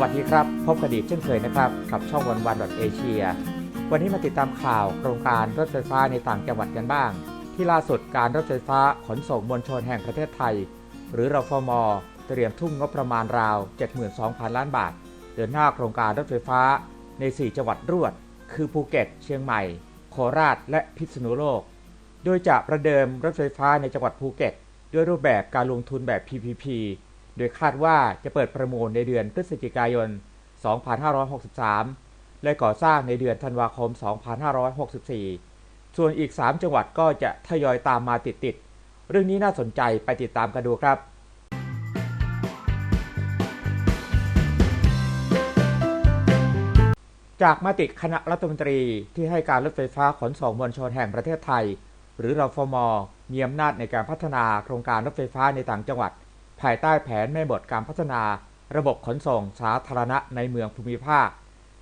วัสดีครับ พบกันอีกเช่นเคยนะครับ กับช่องวันวันดอทเอเชียวันนี้มาติดตามข่าวโครงการรถไฟฟ้าในต่างจังหวัดกันบ้าง ที่ล่าสุดการรถไฟฟ้าขนส่งมวลชนแห่งประเทศไทย หรือรฟม เตรียมทุ่มงบประมาณราว 72,000 ล้านบาท เดินหน้าโครงการรถไฟฟ้าใน 4 จังหวัดรวด คือภูเก็ต เชียงใหม่ โคราช และพิษณุโลก โดยจะประเดิมรถไฟฟ้าในจังหวัดภูเก็ต ด้วยรูปแบบการลงทุนแบบ PPP โดยคาดว่าจะเปิดประมูลในเดือนพฤศจิกายน 2563 และก่อสร้างในเดือนธันวาคม 2564 ส่วนอีก 3 จังหวัดก็จะทยอยตามมาติดๆ เรื่องนี้น่าสนใจไปติดตามกันดูครับจากมติคณะรัฐมนตรีที่ให้การรถไฟฟ้าขนส่งมวลชนแห่งประเทศไทย หรือรฟมมีอำนาจในการพัฒนาโครงการรถไฟฟ้าในต่างจังหวัด ภายใต้แผนแม่บทการพัฒนา ระบบขนส่งสาธารณะในเมืองภูมิภาค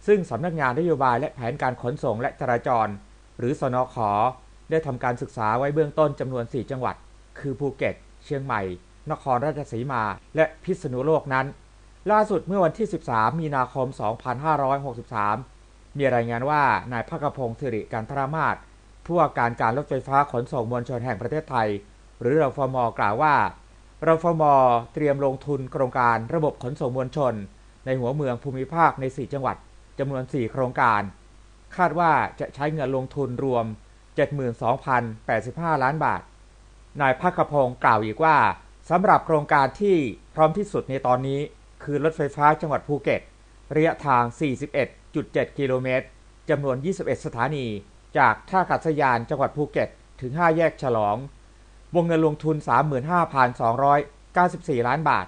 ซึ่งสำนักงานนโยบายและแผนการขนส่งและจราจร หรือสนขได้ทำการศึกษาไว้เบื้องต้นจำนวน 4 จังหวัด คือภูเก็ต เชียงใหม่ นครราชสีมา และพิษณุโลกนั้น ล่าสุดเมื่อวันที่ 13 มีนาคม 2563 มีรายงานว่านายภคพงศ์สิริการทรามาศผู้ว่าการการรถไฟฟ้าขนส่งมวลชนแห่งประเทศไทย หรือรฟมกล่าวว่า รฟมเตรียมลงทุนโครงการระบบขนส่งมวลชน ในหัวเมืองภูมิภาคใน 4 จังหวัดจำนวน 4 โครงการ คาดว่าจะใช้เงินลงทุนรวม 72,085 ล้านบาท นายภคพงศ์กล่าวอีกว่าสำหรับโครงการที่พร้อมที่สุดในตอนนี้ คือรถไฟฟ้าจังหวัดภูเก็ต ระยะทาง 41.7 กิโลเมตรจำนวน 21 สถานี จากท่าอากาศยานจังหวัดภูเก็ต ถึง 5 แยกฉลอง วงเงินลงทุน 35,294 ล้านบาท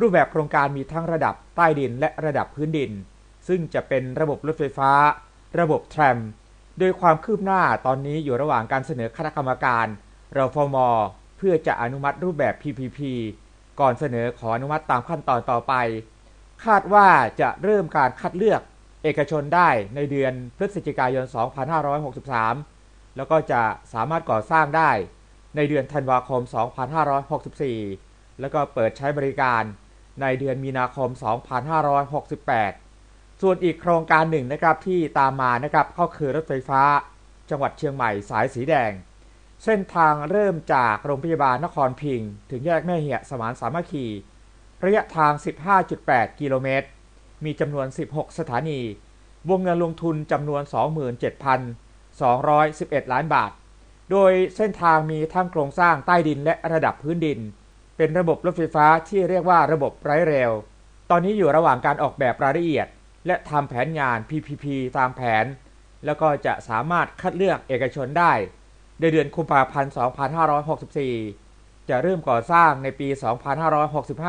รูปแบบโครงการมีทั้งระดับใต้ดินและระดับพื้นดิน ซึ่งจะเป็นระบบรถไฟฟ้า ระบบแทรม โดยความคืบหน้าตอนนี้อยู่ระหว่างการเสนอคณะกรรมการรฟม เพื่อจะอนุมัติรูปแบบ PPP ก่อนเสนอขออนุมัติตามขั้นตอนต่อไป คาดว่าจะเริ่มการคัดเลือกเอกชนได้ในเดือนพฤศจิกายน 2563 แล้วก็จะสามารถก่อสร้างได้ ในเดือนธันวาคม 2564 แล้วก็เปิดใช้บริการในเดือนมีนาคม 2568 ส่วนอีกโครงการหนึ่งนะครับที่ตามมานะครับก็คือรถไฟฟ้า จังหวัดเชียงใหม่สายสีแดง เส้นทางเริ่มจากโรงพยาบาลนครพิงค์ถึงแยกแม่เหียสมานสามัคคี ระยะทาง 15.8 กิโลเมตร มีจำนวน 16 สถานี วงเงินลงทุนจำนวน 27,211 ล้านบาท โดยเส้นทางมีทั้งโครงสร้างใต้ดินและระดับพื้นดิน เป็นระบบรถไฟฟ้าที่เรียกว่าระบบไร้เร็ว ตอนนี้อยู่ระหว่างการออกแบบรายละเอียด และทำแผนงาน PPP ตามแผน แล้วก็จะสามารถคัดเลือกเอกชนได้ ในเดือนกุมภาพันธ์ 2564 จะเริ่มก่อสร้างในปี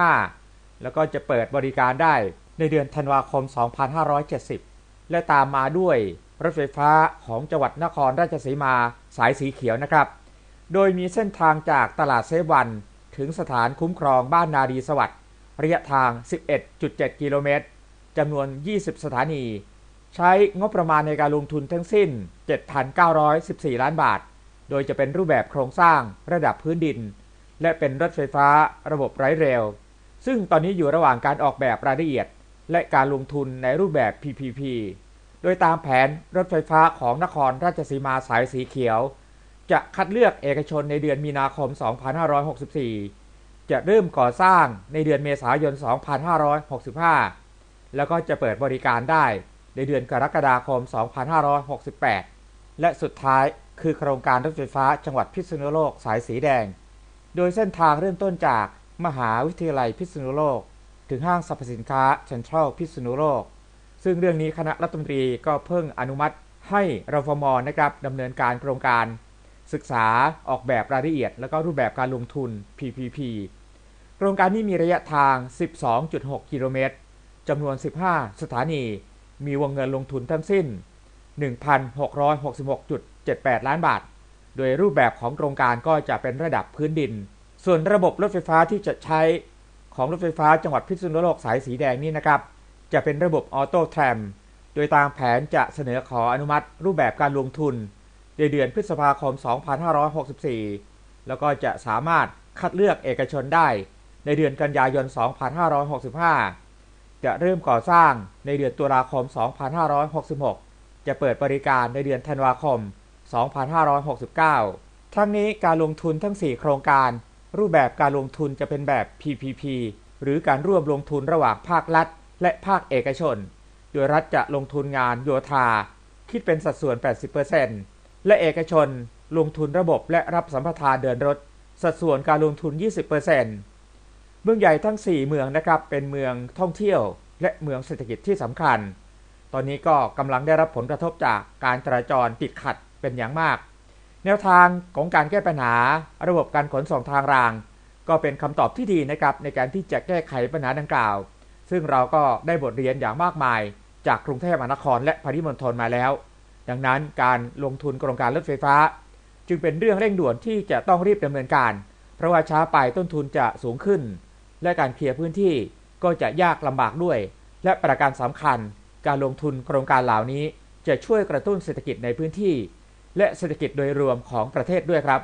2565 แล้วก็จะเปิดบริการได้ในเดือนธันวาคม 2570 และตามมาด้วย รถไฟฟ้าของจังหวัดนครราชสีมาสายสีเขียวนะครับ โดยมีเส้นทางจากตลาดเซวัน ถึงสถานคุ้มครองบ้านนาดีสวัสดิ์ระยะทาง 11.7 กิโลเมตรจำนวน 20 สถานี ใช้งบประมาณในการลงทุนทั้งสิ้น 7,914 ล้านบาท โดยจะเป็นรูปแบบโครงสร้างระดับพื้นดิน และเป็นรถไฟฟ้าระบบไร้เร็ว ซึ่งตอนนี้อยู่ระหว่างการออกแบบรายละเอียด และการลงทุนในรูปแบบ PPP โดยตามแผนรถไฟฟ้าของนครราชสีมาสายสีเขียว จะคัดเลือกเอกชนในเดือนมีนาคม 2564 จะเริ่มก่อสร้างในเดือนเมษายน 2565 แล้วก็จะเปิดบริการได้ในเดือนกรกฎาคม 2568 และสุดท้ายคือโครงการรถไฟฟ้าจังหวัดพิษณุโลกสายสีแดง โดยเส้นทางเริ่มต้นจากมหาวิทยาลัยพิษณุโลก ถึงห้างสรรพสินค้าเซ็นทรัลพิษณุโลก ซึ่งเรื่องนี้คณะรัฐมนตรีก็เพิ่งอนุมัติให้รฟมนะครับดำเนินการโครงการศึกษาออกแบบรายละเอียด และก็รูปแบบการลงทุน PPP โครงการนี้มีระยะทาง 12.6 กิโลเมตรจำนวน 15 สถานี มีวงเงินลงทุนทั้งสิ้น 1,666.78 ล้านบาท โดยรูปแบบของโครงการก็จะเป็นระดับพื้นดิน ส่วนระบบรถไฟฟ้าที่จะใช้ของรถไฟฟ้าจังหวัดพิษณุโลกสายสีแดงนี่นะครับ จะเป็นระบบออโต้แทรมโดยตามแผนจะเสนอขออนุมัติรูปแบบการลงทุน ในเดือนพฤษภาคม 2564 แล้วก็จะสามารถคัดเลือกเอกชนได้ ในเดือนกันยายน 2565 จะเริ่มก่อสร้างในเดือนตุลาคม 2566 จะเปิดบริการในเดือนธันวาคม 2569 ทั้งนี้การลงทุนทั้ง 4 โครงการ รูปแบบการลงทุนจะเป็นแบบ PPP หรือการร่วมลงทุนระหว่างภาครัฐ และภาคเอกชน โดยรัฐจะลงทุนงานโยธา คิดเป็นสัดส่วน 80%และเอกชนลงทุนระบบและรับสัมปทานเดินรถ สัดส่วนการลงทุน 20%เมืองใหญ่ทั้ง 4 เมืองนะครับเป็นเมืองท่องเที่ยว และเมืองเศรษฐกิจที่สำคัญ ตอนนี้ก็กำลังได้รับผลกระทบจากการจราจรติดขัดเป็นอย่างมาก แนวทางของการแก้ปัญหา ระบบการขนส่งทางราง ก็เป็นคำตอบที่ดีนะครับในการที่จะแก้ไขปัญหาดังกล่าว ซึ่งเราก็ได้บทเรียนอย่างมากมายจากกรุงเทพมหานครและปริมณฑลมาแล้ว ดังนั้นการลงทุนโครงการรถไฟฟ้า จึงเป็นเรื่องเร่งด่วนที่จะต้องรีบดำเนินการ เพราะว่าช้าไปต้นทุนจะสูงขึ้น และการเคลียร์พื้นที่ก็จะยากลำบากด้วย และประการสำคัญ การลงทุนโครงการเหล่านี้จะช่วยกระตุ้นเศรษฐกิจในพื้นที่ และเศรษฐกิจโดยรวมของประเทศด้วยครับ